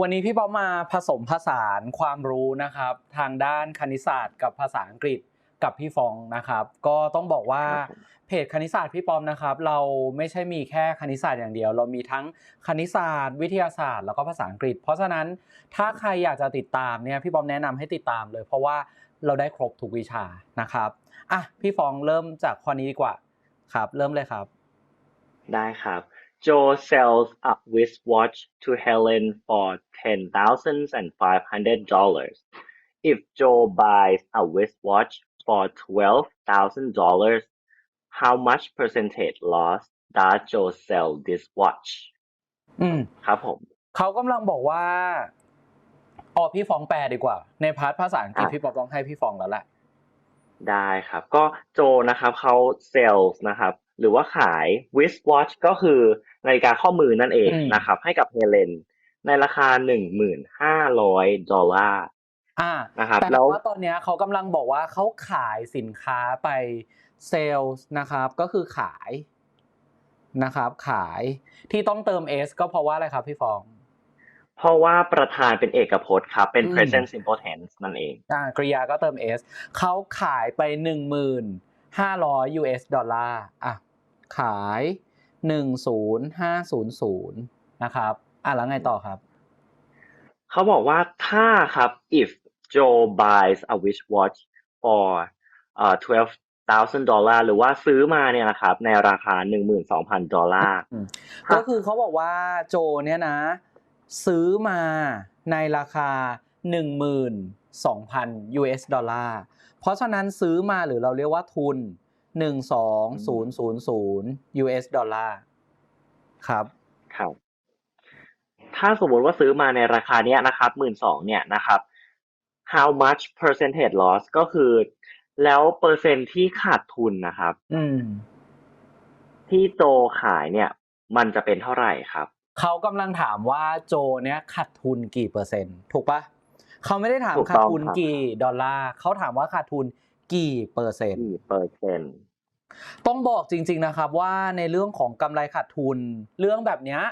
วันนี้พี่ป๊อปมาผสมผสานความรู้นะครับ ทางด้านคณิตศาสตร์กับภาษาอังกฤษกับพี่ฟองนะครับ ก็ต้องบอกว่าครับผมเพจคณิตศาสตร์พี่ปอมนะครับ เราไม่ใช่มีแค่คณิตศาสตร์อย่างเดียว เรามีทั้งคณิตศาสตร์ วิทยาศาสตร์แล้วก็ภาษาอังกฤษ เพราะฉะนั้นถ้าใครอยากจะติดตามเนี่ยพี่ปอมแนะนำให้ติดตามเลย เพราะว่าเราได้ครบทุกวิชานะครับอะพี่ฟองเริ่มจากข้อนี้ดีกว่าครับ เริ่มเลยครับ ได้ครับ Joe sells a wristwatch to Helen for ten thousands and five hundred dollars. If Joe buys a wristwatch for twelve thousand dollars, how much percentage loss does Joe sell this watch? อืม ครับผม เขากำลังบอกว่าอ๋อพี่ฟองแปลดีกว่า ในพาร์ทภาษาอังกฤษ อ่ะ พี่ป๊อปต้องให้พี่ฟองแล้วแหละ ได้ครับ ก็โจนะครับเขา sales นะครับ หรือว่าขาย wristwatch ก็คือนาฬิกาข้อมือนั่นเองอืมนะครับ ให้กับเฮเลนในราคาหนึ่งหมื่นห้าร้อยดอลลาร์อ่านะครับแต่แล้วว่าตอนเนี้ยเขากำลังบอกว่าเขาขายสินค้าไปเซลล์นะครับ ก็คือขายนะครับขายที่ต้องเติม S ก็เพราะว่าอะไรครับพี่ฟอง เพราะว่าประธานเป็นเอกพจน์ครับ เป็นอืม present simple tense นั่นเองอ่ากริยาก็เติม S เขาขายไป1,500 US ดอลลาร์อะ ขาย 10500 นะครับ อะแล้วไงต่อครับ เขาบอกว่าถ้าครับ if Joe buys a wristwatch for เอ่อ12,000ดอลลาร์หรือว่าซื้อมาเนี่ยนะครับ ในราคา 12,000 ดอลลาร์อืมครับก็คือเขาบอกว่าโจเนี่ยนะ ซื้อมาในราคา 12,000 US ดอลลาร์ เพราะฉะนั้นซื้อมาหรือเราเรียกว่าทุน 12000 US ดอลลาร์ครับครับ ถ้าสมมติว่าซื้อมาในราคาเนี้ยนะครับหมื่นสองเนี่ยนะครับ how much percentage loss ก็คือ แล้วเปอร์เซ็นต์ที่ขาดทุนนะครับ อืม ที่โจขายเนี่ย มันจะเป็นเท่าไหร่ครับ เขากำลังถามว่าโจเนี่ยขาดทุนกี่เปอร์เซ็นต์ ถูกปะเขาไม่ได้ถามถูกขาดต้องทุนครับกี่ดอลลาร์เขาถามว่าขาดทุนกี่เปอร์เซ็นต์กี่เปอร์เซ็นต์ ต้องบอกจริง ๆนะครับว่าในเรื่องของกำไรขาดทุน เรื่องแบบเนี้ย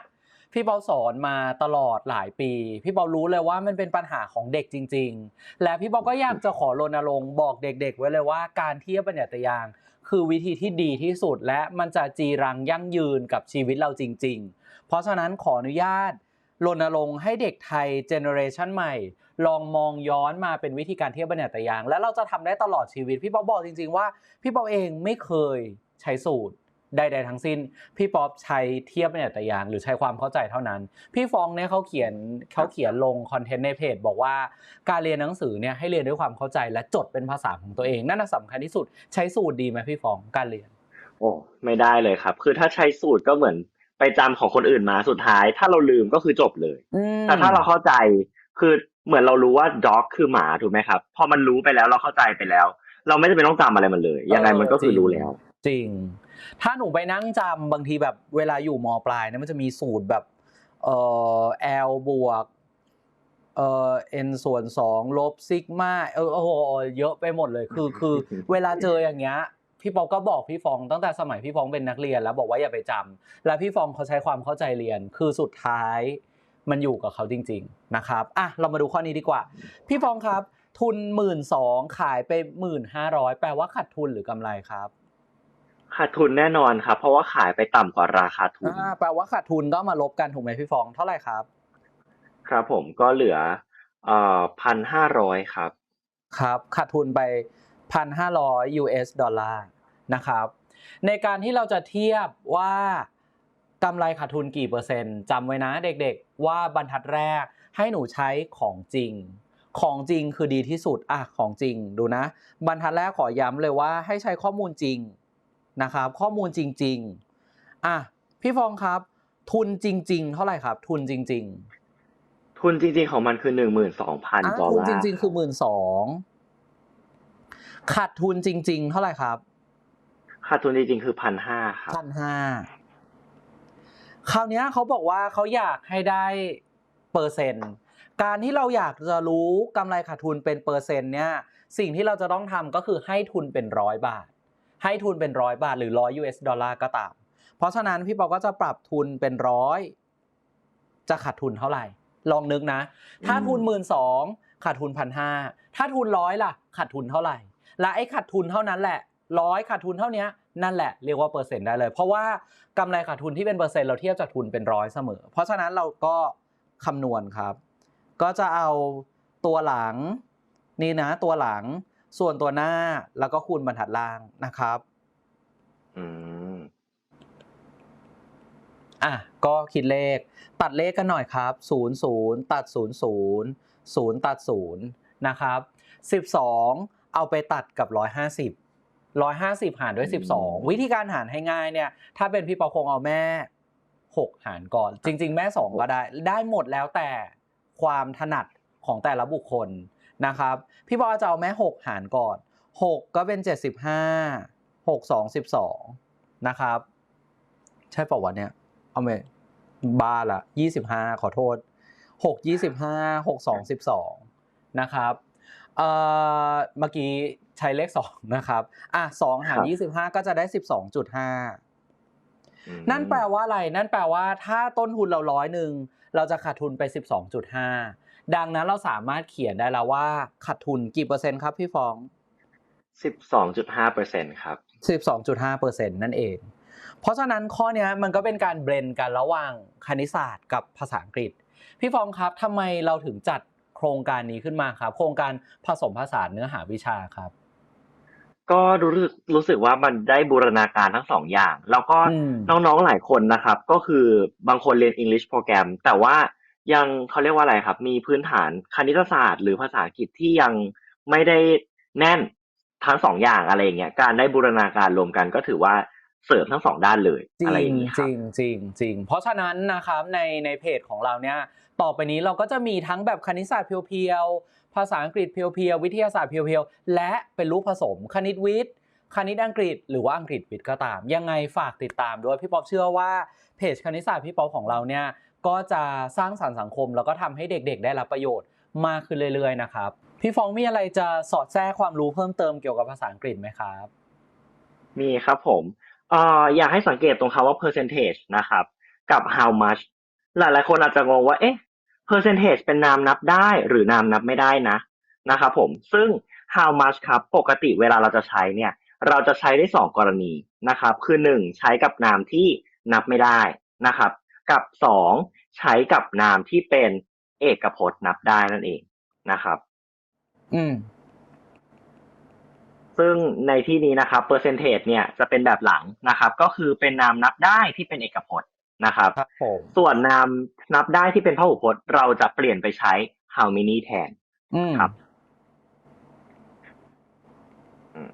พี่เปาสอนมาตลอดหลายปี พี่เปารู้เลยว่ามันเป็นปัญหาของเด็กจริง ๆ และพี่เปาก็อยากจะขอรณรงค์บอกเด็ก ๆ ไว้เลยว่าการเทียบปัญญาตยาง คือวิธีที่ดีที่สุดและมันจะจีรังยั่งยืนกับชีวิตเราจริง ๆ เพราะฉะนั้นขออนุญาต รณรงค์ให้เด็กไทยเจเนอเรชันใหม่ ลองมองย้อนมาเป็นวิธีการเทียบบัญญัติยาง และเราจะทำได้ตลอดชีวิต พี่ป๊อปบอกจริง ๆ ว่า พี่ป๊อปเองไม่เคยใช้สูตรใดๆทั้งสิ้น พี่ป๊อปใช้เทียบบัญญัตยางหรือใช้ความเข้าใจเท่านั้น พี่ฟองเนี่ยเขาเขียนเขาเขียนลงคอนเทนต์ในเพจบอกว่าการเรียนหนังสือเนี่ยให้เรียนด้วยความเข้าใจและจดเป็นภาษาของตัวเอง นั่นนะสำคัญที่สุดใช้สูตรดีไหมพี่ฟองการเรียน โอ้ไม่ได้เลยครับ คือถ้าใช้สูตรก็เหมือน ไปจำของคนอื่นมาสุดท้าย ถ้าเราลืมก็คือจบเลยอืมแต่ถ้าเราเข้าใจคือเหมือนเรารู้ว่า dog คือหมาถูกไหมครับ พอมันรู้ไปแล้วเราเข้าใจไปแล้ว เราไม่จำเป็นต้องจำอะไรมันเลย ยังไงมันก็คือรู้แล้ว จริง ถ้าหนูไปนั่งจำบางทีแบบเวลาอยู่มปลายเนี่ยมันจะมีสูตรแบบ เอ่อ L บวกเอ่อ n ส่วนสองลบซิกมาเออโอ้โหเยอะไปหมดเลยคือคือ เวลาเจออย่างเงี้ย พี่ปอก็บอกพี่ฟองตั้งแต่สมัยพี่ฟองเป็นนักเรียนแล้วบอกว่าอย่าไปจำแล้วพี่ฟองเขาใช้ความเข้าใจเรียน คือสุดท้ายมันอยู่กับเขาจริง ๆนะครับอะเรามาดูข้อนี้ดีกว่า พี่ฟองครับ ทุนหมื่นสองขายไปหมื่นห้าร้อยแปลว่าขาดทุนหรือกำไรครับขาดทุนแน่นอนครับ เพราะว่าขายไปต่ำกว่าราคาทุนอ่าแปลว่าขาดทุนก็มาลบกันถูกไหมพี่ฟองเท่าไหร่ครับ ครับผมก็เหลือเอ่อพันห้าร้อยครับ ครับขาดทุนไปพันห้าร้อย US ดอลลาร์ นะครับ ในการที่เราจะเทียบว่ากำไรขาดทุนกี่เปอร์เซ็นต์จำไว้นะเด็กๆ ว่าบรรทัดแรกให้หนูใช้ของจริง ของจริงคือดีที่สุดอะของจริงดูนะ บรรทัดแรกขอย้ำเลยว่าให้ใช้ข้อมูลจริงนะครับข้อมูลจริงๆอะพี่ฟองครับ ทุนจริง ๆ เท่าไหร่ครับ ทุนจริง ๆ ทุนจริง ๆ ของมันคือหนึ่งหมื่นสองพันอะดอลทุนลาร์จริง ๆ คือหมื่นสองขาดทุนจริง ๆ เท่าไหร่ครับ ขาดทุนจริงๆคือพันห้าครับพันห้าคราวนี้เขาบอกว่าเขาอยากให้ได้เปอร์เซ็นต์การที่เราอยากจะรู้กำไรขาดทุนเป็นเปอร์เซ็นต์เนี่ยสิ่งที่เราจะต้องทำก็คือให้ทุนเป็นร้อยบาท ให้ทุนเป็นร้อยบาทหรือร้อย US ดอลลาร์ก็ตาม เพราะฉะนั้นพี่ปอก็จะปรับทุนเป็นร้อยจะขาดทุนเท่าไหร่ ลองนึกนะ ถ้าทุนหมื่นสองขาดทุนพันห้าถ้าทุนร้อยล่ะขาดทุนเท่าไหร่และไอ้ขาดทุนเท่านั้นแหละ ร้อยขาดทุนเท่าเนี้ยนั่นแหละเรียกว่าเปอร์เซ็นต์ได้เลย เพราะว่ากำไรขาดทุนที่เป็นเปอร์เซ็นต์เราเทียบจากทุนเป็นร้อยเสมอ เพราะฉะนั้นเราก็คำนวณครับ ก็จะเอาตัวหลังนี่นะตัวหลังส่วนตัวหน้าแล้วก็คูณบรรทัดล่างนะครับอืมอะก็คิดเลข ตัดเลขกันหน่อยครับ0 0ตัด0 0 0ตัด0นะครับ12เอาไปตัดกับ150 150 หารด้วยอืม12 วิธีการหารให้ง่ายเนี่ย ถ้าเป็นพี่ปอคงเอาแม่ 6 หารก่อน จริง ๆ แม่ 2 ก็ได้ ได้หมดแล้วแต่ความถนัดของแต่ละบุคคลนะครับ พี่ปอจะเอาแม่ 6 หารก่อน 6 ก็เป็น 75 6 2 12 นะครับ ใช่เปล่าวะเนี่ย เอาไปบ้าละยี่สิบห้าขอโทษหกยี่สิบห้าหกสองสิบสองนะครับ เอ่อเมื่อกี้ใช้เลขสองนะครับ อะสองหารครับยี่สิบห้าก็จะได้สิบสองจุดห้าอืมนั่นแปลว่าอะไร นั่นแปลว่าถ้าต้นทุนเราร้อยหนึ่งเราจะขาดทุนไปสิบสองจุดห้าดังนั้นเราสามารถเขียนได้แล้วว่าขาดทุนกี่เปอร์เซ็นต์ครับพี่ฟองสิบสองจุดห้าเปอร์เซ็นต์ครับ12.5เปอร์เซ็นต์นั่นเอง เพราะฉะนั้นข้อเนี้ยมันก็เป็นการเบรนกันระหว่างคณิตศาสตร์กับภาษาอังกฤษ พี่ฟองครับทำไมเราถึงจัด โครงการนี้ขึ้นมาครับ โครงการผสมผสานเนื้อหาวิชาครับ ก็รู้สึกรู้สึกว่ามันได้บูรณาการทั้งสองอย่าง แล้วก็อืมน้องๆหลายคนนะครับ ก็คือบางคนเรียน English โปรแกรม แต่ว่ายังเขาเรียกว่าอะไรครับ มีพื้นฐานคณิตศาสตร์ หรือภาษาอังกฤษที่ยังไม่ได้แน่นทั้งสองอย่างอะไรอย่างเงี้ยการได้บูรณาการรวมกันก็ถือว่า เสริมทั้งสองด้านเลยจริอะไรงอย่างงี้คจรับริงจริงจริงเพราะฉะนั้นนะครับในในเพจของเราเนี่ยต่อไปนี้เราก็จะมีทั้งแบบคณิตศาสตร์เพียวๆ ภาษาอังกฤษเพียวๆ วิทยาศาสตร์เพียวๆ และเป็นลูกผสมคณิตวิทย์ คณิตอังกฤษ หรือว่าอังกฤษวิทย์ก็ตาม ยังไงฝากติดตามด้วยพี่ป๊อปเชื่อว่าเพจคณิตศาสตร์พี่ป๊อปของเราเนี่ยก็จะสร้างสรรค์สังคม แล้วก็ทำให้เด็กๆ ได้รับประโยชน์มากขึ้นเรื่อยๆนะครับพี่ฟองมีอะไรจะสอดแทรกความรู้เพิ่มเติมเกี่ยวกับภาษาอังกฤษไหมครับ มีครับผม เอ่ออยากให้สังเกตตรงคำว่า percentage นะครับ กับ how much หลายๆคนอาจจะงงว่า เอ๊ะ percentage เป็นนามนับได้หรือนามนับไม่ได้นะนะครับผม ซึ่ง how much ครับ ปกติเวลาเราจะใช้เนี่ย เราจะใช้ได้สองกรณีนะครับ คือหนึ่งใช้กับนามที่นับไม่ได้นะครับ กับสองใช้กับนามที่เป็นเอกพจน์นับได้นั่นเองนะครับ อืม ซึ่งในที่นี้นะครับ percentage เนี่ยจะเป็นแบบหลังนะครับ ก็คือเป็นนามนับได้ที่เป็นเอกพจน์นะครับครับผมส่วนนามนับได้ที่เป็นพหูพจน์ เราจะเปลี่ยนไปใช้ how many แทนอืมครับอืม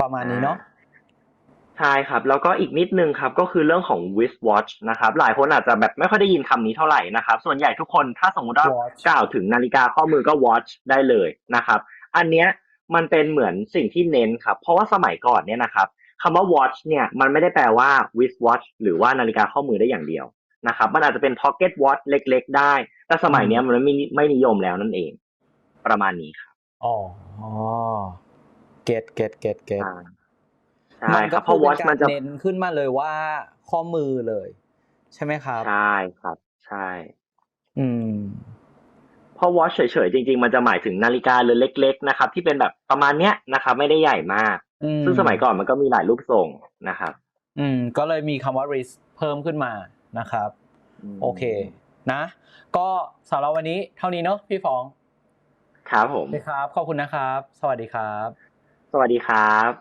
ประมาณนี้เนาะ ใช่ครับ แล้วก็อีกนิดนึงครับ ก็คือเรื่องของ wristwatch นะครับ หลายคนอาจจะแบบไม่ค่อยได้ยินคำนี้เท่าไหร่นะครับ ส่วนใหญ่ทุกคนถ้าสมมติว่า Watch กล่าวถึงนาฬิกาข้อมือก็ watch ได้เลยนะครับ อันเนี้ยมันเป็นเหมือนสิ่งที่เน้นครับ เพราะว่าสมัยก่อนเนี่ยนะครับคำว่า watch เนี่ยมันไม่ได้แปลว่า wristwatch หรือว่านาฬิกาข้อมือได้อย่างเดียวนะครับ มันอาจจะเป็น pocket watch เล็ก ๆ ได้ แต่สมัยเนี้ยมันไม่ไม่นิยมแล้วนั่นเอง ประมาณนี้ครับอ๋อเก็ตเก็ตเก็ตเก็ต อ่า ใช่ครับเพราะ watch มันจะเน้นขึ้นมาเลยว่าข้อมือเลย ใช่ไหมครับ ใช่ครับ ใช่ อืมเพราะ watch เฉยๆจริง ๆ มันจะหมายถึงนาฬิกาเรือนเล็ก ๆ นะครับ ที่เป็นแบบประมาณเนี้ยนะครับไม่ได้ใหญ่มากอืมซึ่งสมัยก่อนมันก็มีหลายรูปทรงนะครับ อืม ก็เลยมีคำว่า risk เพิ่มขึ้นมานะครับ โอเค นะ ก็สำหรับวันนี้เท่านี้เนาะพี่ฟอง ครับผมโอเคครับ ขอบคุณนะครับ สวัสดีครับ สวัสดีครับ